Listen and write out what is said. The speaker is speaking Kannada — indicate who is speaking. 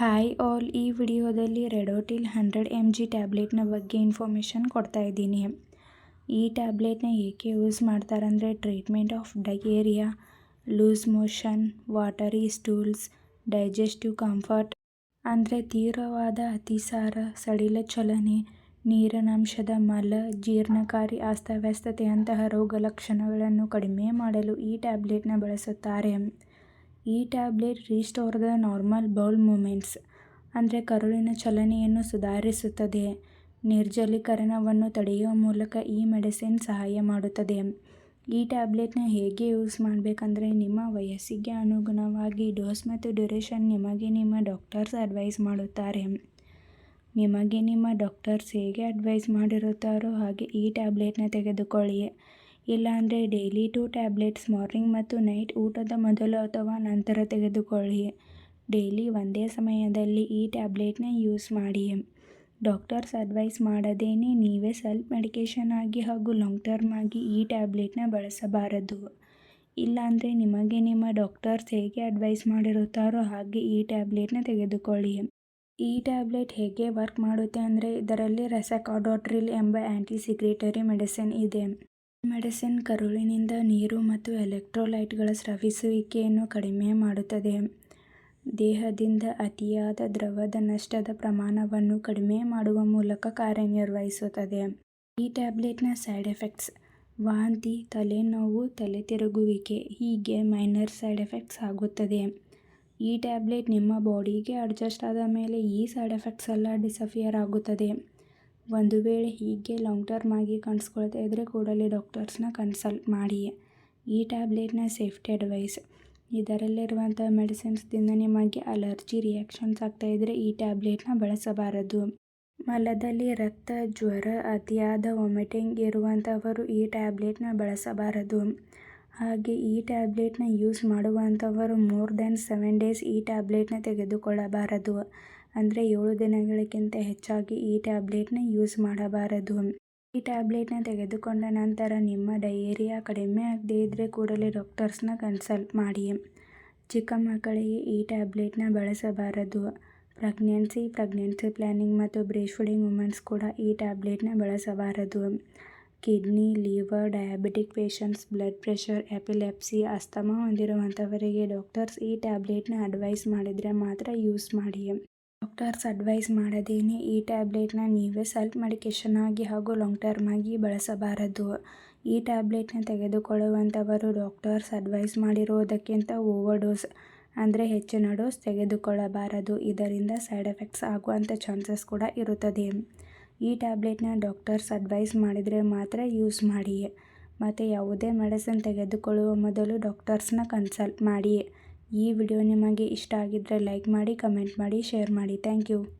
Speaker 1: ಹಾಯ್ ಆಲ್ ಈ ವಿಡಿಯೋದಲ್ಲಿ ರೆಡೋಟಿಲ್ ಹಂಡ್ರೆಡ್ ಎಂ ಜಿ ಟ್ಯಾಬ್ಲೆಟ್ನ ಬಗ್ಗೆ ಇನ್ಫಾರ್ಮೇಷನ್ ಕೊಡ್ತಾ ಇದ್ದೀನಿ. ಈ ಟ್ಯಾಬ್ಲೆಟ್ನ ಏಕೆ ಯೂಸ್ ಮಾಡ್ತಾರಂದರೆ treatment of diarrhoea loose motion, watery stools, digestive comfort, ಅಂದರೆ ತೀವ್ರವಾದ ಅತಿಸಾರ, ಸಡಿಲ ಚಲನೆ, ನೀರಿನಂಶದ ಮಲ, ಜೀರ್ಣಕಾರಿ ಅಸ್ತವ್ಯಸ್ತತೆಯಂತಹ ರೋಗ ಲಕ್ಷಣಗಳನ್ನು ಕಡಿಮೆ ಮಾಡಲು ಈ ಟ್ಯಾಬ್ಲೆಟ್ನ ಬಳಸುತ್ತಾರೆ. ಈ tablet restore the normal bowel movements, ಅಂದರೆ ಕರುಳಿನ ಚಲನೆಯನ್ನು ಸುಧಾರಿಸುತ್ತದೆ. ನಿರ್ಜಲೀಕರಣವನ್ನು ತಡೆಯುವ ಮೂಲಕ ಈ ಮೆಡಿಸಿನ್ ಸಹಾಯ ಮಾಡುತ್ತದೆ. ಈ ಟ್ಯಾಬ್ಲೆಟ್ನ ಹೇಗೆ ಯೂಸ್ ಮಾಡಬೇಕಂದ್ರೆ, ನಿಮ್ಮ ವಯಸ್ಸಿಗೆ ಅನುಗುಣವಾಗಿ ಡೋಸ್ ಮತ್ತು ಡ್ಯೂರೇಷನ್ ನಿಮಗೆ ನಿಮ್ಮ ಡಾಕ್ಟರ್ಸ್ ಅಡ್ವೈಸ್ ಮಾಡುತ್ತಾರೆ. ನಿಮಗೆ ನಿಮ್ಮ ಡಾಕ್ಟರ್ಸ್ ಹೇಗೆ ಅಡ್ವೈಸ್ ಮಾಡಿರುತ್ತಾರೋ ಹಾಗೆ ಈ ಟ್ಯಾಬ್ಲೆಟ್ನ ತೆಗೆದುಕೊಳ್ಳಿ. ಇಲ್ಲಾಂದರೆ ಡೈಲಿ ಟು ಟ್ಯಾಬ್ಲೆಟ್ಸ್, ಮಾರ್ನಿಂಗ್ ಮತ್ತು ನೈಟ್ ಊಟದ ಮೊದಲು ಅಥವಾ ನಂತರ ತೆಗೆದುಕೊಳ್ಳಿ. ಡೈಲಿ ಒಂದೇ ಸಮಯದಲ್ಲಿ ಈ ಟ್ಯಾಬ್ಲೆಟ್ನ ಯೂಸ್ ಮಾಡಿ. ಡಾಕ್ಟರ್ಸ್ ಅಡ್ವೈಸ್ ಮಾಡದೇನೆ ನೀವೇ ಸೆಲ್ಫ್ ಮೆಡಿಕೇಷನ್ ಆಗಿ ಹಾಗೂ ಲಾಂಗ್ ಟರ್ಮ್ ಆಗಿ ಈ ಟ್ಯಾಬ್ಲೆಟ್ನ ಬಳಸಬಾರದು. ಇಲ್ಲಾಂದರೆ ನಿಮಗೆ ನಿಮ್ಮ ಡಾಕ್ಟರ್ಸ್ ಹೇಗೆ ಅಡ್ವೈಸ್ ಮಾಡಿರುತ್ತಾರೋ ಹಾಗೆ ಈ ಟ್ಯಾಬ್ಲೆಟ್ನ ತೆಗೆದುಕೊಳ್ಳಿ. ಈ ಟ್ಯಾಬ್ಲೆಟ್ ಹೇಗೆ ವರ್ಕ್ ಮಾಡುತ್ತೆ ಅಂದರೆ ಇದರಲ್ಲಿ ರೆಸಕಾಡೋಟ್ರಿಲ್ ಎಂಬ ಆ್ಯಂಟಿ ಸಿಕ್ರೇಟರಿ ಮೆಡಿಸಿನ್ ಇದೆ. ಮೆಡಿಸಿನ್ ಕರುಳಿನಿಂದ ನೀರು ಮತ್ತು ಎಲೆಕ್ಟ್ರೋಲೈಟ್ಗಳ ಸ್ರವಿಸುವಿಕೆಯನ್ನು ಕಡಿಮೆ ಮಾಡುತ್ತದೆ. ದೇಹದಿಂದ ಅತಿಯಾದ ದ್ರವದ ನಷ್ಟದ ಪ್ರಮಾಣವನ್ನು ಕಡಿಮೆ ಮಾಡುವ ಮೂಲಕ ಕಾರ್ಯನಿರ್ವಹಿಸುತ್ತದೆ. ಈ ಟ್ಯಾಬ್ಲೆಟ್ನ ಸೈಡ್ ಎಫೆಕ್ಟ್ಸ್ ವಾಂತಿ, ತಲೆನೋವು ತಲೆ ತಿರುಗುವಿಕೆ ಹೀಗೆ ಮೈನರ್ ಸೈಡ್ ಎಫೆಕ್ಟ್ಸ್ ಆಗುತ್ತದೆ. ಈ ಟ್ಯಾಬ್ಲೆಟ್ ನಿಮ್ಮ ಬಾಡಿಗೆ ಅಡ್ಜಸ್ಟ್ ಆದ ಮೇಲೆ ಈ ಸೈಡ್ ಎಫೆಕ್ಟ್ಸ್ ಎಲ್ಲ ಡಿಸಫಿಯರ್ ಆಗುತ್ತದೆ. ಒಂದು ವೇಳೆ ಹೀಗೆ ಲಾಂಗ್ ಟರ್ಮ್ ಆಗಿ ಕಾಣಿಸ್ಕೊಳ್ತಾ ಇದ್ದರೆ ಕೂಡಲೇ ಡಾಕ್ಟರ್ಸ್ನ ಕನ್ಸಲ್ಟ್ ಮಾಡಿ ಈ ಟ್ಯಾಬ್ಲೆಟ್ನ ಸೇಫ್ಟಿ ಅಡ್ವೈಸ್ ಇದರಲ್ಲಿರುವಂಥ ಮೆಡಿಸಿನ್ಸ್ದಿಂದ ನಿಮಗೆ ಅಲರ್ಜಿ ರಿಯಾಕ್ಷನ್ಸ್ ಆಗ್ತಾಯಿದ್ರೆ ಈ ಟ್ಯಾಬ್ಲೆಟ್ನ ಬಳಸಬಾರದು. ಮಲದಲ್ಲಿ ರಕ್ತ, ಜ್ವರ, ಅತಿಯಾದ ವಾಮಿಟಿಂಗ್ ಇರುವಂಥವರು ಈ ಟ್ಯಾಬ್ಲೆಟ್ನ ಬಳಸಬಾರದು. ಹಾಗೆ ಈ ಟ್ಯಾಬ್ಲೆಟ್ನ ಯೂಸ್ ಮಾಡುವಂಥವರು ಮೋರ್ ದೆನ್ ಸೆವೆನ್ ಡೇಸ್ ಈ ಟ್ಯಾಬ್ಲೆಟ್ನ ತೆಗೆದುಕೊಳ್ಳಬಾರದು. ಅಂದರೆ ಏಳು ದಿನಗಳಿಗಿಂತ ಹೆಚ್ಚಾಗಿ ಈ ಟ್ಯಾಬ್ಲೆಟ್ನ ಯೂಸ್ ಮಾಡಬಾರದು. ಈ ಟ್ಯಾಬ್ಲೆಟ್ನ ತೆಗೆದುಕೊಂಡ ನಂತರ ನಿಮ್ಮ ಡಯೇರಿಯಾ ಕಡಿಮೆ ಆಗದೇ ಇದ್ದರೆ ಕೂಡಲೇ ಡಾಕ್ಟರ್ಸ್ನ ಕನ್ಸಲ್ಟ್ ಮಾಡಿ. ಚಿಕ್ಕ ಮಕ್ಕಳಿಗೆ ಈ ಟ್ಯಾಬ್ಲೆಟ್ನ ಬಳಸಬಾರದು. ಪ್ರೆಗ್ನೆನ್ಸಿ ಪ್ರೆಗ್ನೆನ್ಸಿ ಪ್ಲ್ಯಾನಿಂಗ್ ಮತ್ತು ಬ್ರೇಸ್ಟ್ ಫೀಡಿಂಗ್ ವುಮೆನ್ಸ್ ಕೂಡ ಈ ಟ್ಯಾಬ್ಲೆಟ್ನ ಬಳಸಬಾರದು. Kidney, liver, diabetic patients, blood pressure, epilepsy, asthma ಹೊಂದಿರುವಂಥವರಿಗೆ doctors ಈ ಟ್ಯಾಬ್ಲೆಟ್ನ ಅಡ್ವೈಸ್ ಮಾಡಿದರೆ ಮಾತ್ರ ಯೂಸ್ ಮಾಡಿ. ಡಾಕ್ಟರ್ಸ್ ಅಡ್ವೈಸ್ ಮಾಡದೇನೆ ಈ ಟ್ಯಾಬ್ಲೆಟ್ನ ನೀವೇ ಸೆಲ್ಫ್ ಮೆಡಿಕೇಷನ್ ಆಗಿ ಹಾಗೂ ಲಾಂಗ್ ಟರ್ಮ್ ಆಗಿ ಬಳಸಬಾರದು. ಈ ಟ್ಯಾಬ್ಲೆಟ್ನ ತೆಗೆದುಕೊಳ್ಳುವಂಥವರು ಡಾಕ್ಟರ್ಸ್ ಅಡ್ವೈಸ್ ಮಾಡಿರೋದಕ್ಕಿಂತ ಓವರ್ ಡೋಸ್ ಅಂದರೆ ಹೆಚ್ಚಿನ ಡೋಸ್ ತೆಗೆದುಕೊಳ್ಳಬಾರದು. ಇದರಿಂದ ಸೈಡ್ ಎಫೆಕ್ಟ್ಸ್ ಆಗುವಂಥ ಚಾನ್ಸಸ್ ಕೂಡ ಇರುತ್ತದೆ. ಈ ಟ್ಯಾಬ್ಲೆಟ್ನ ಡಾಕ್ಟರ್ಸ್ ಅಡ್ವೈಸ್ ಮಾಡಿದರೆ ಮಾತ್ರ ಯೂಸ್ ಮಾಡಿ. ಮತ್ತು ಯಾವುದೇ ಮೆಡಿಸಿನ್ ತೆಗೆದುಕೊಳ್ಳುವ ಮೊದಲು ಡಾಕ್ಟರ್ಸ್ನ ಕನ್ಸಲ್ಟ್ ಮಾಡಿ. ಈ ವಿಡಿಯೋ ನಿಮಗೆ ಇಷ್ಟ ಆಗಿದ್ದರೆ ಲೈಕ್ ಮಾಡಿ ಕಮೆಂಟ್ ಮಾಡಿ ಶೇರ್ ಮಾಡಿ. Thank you.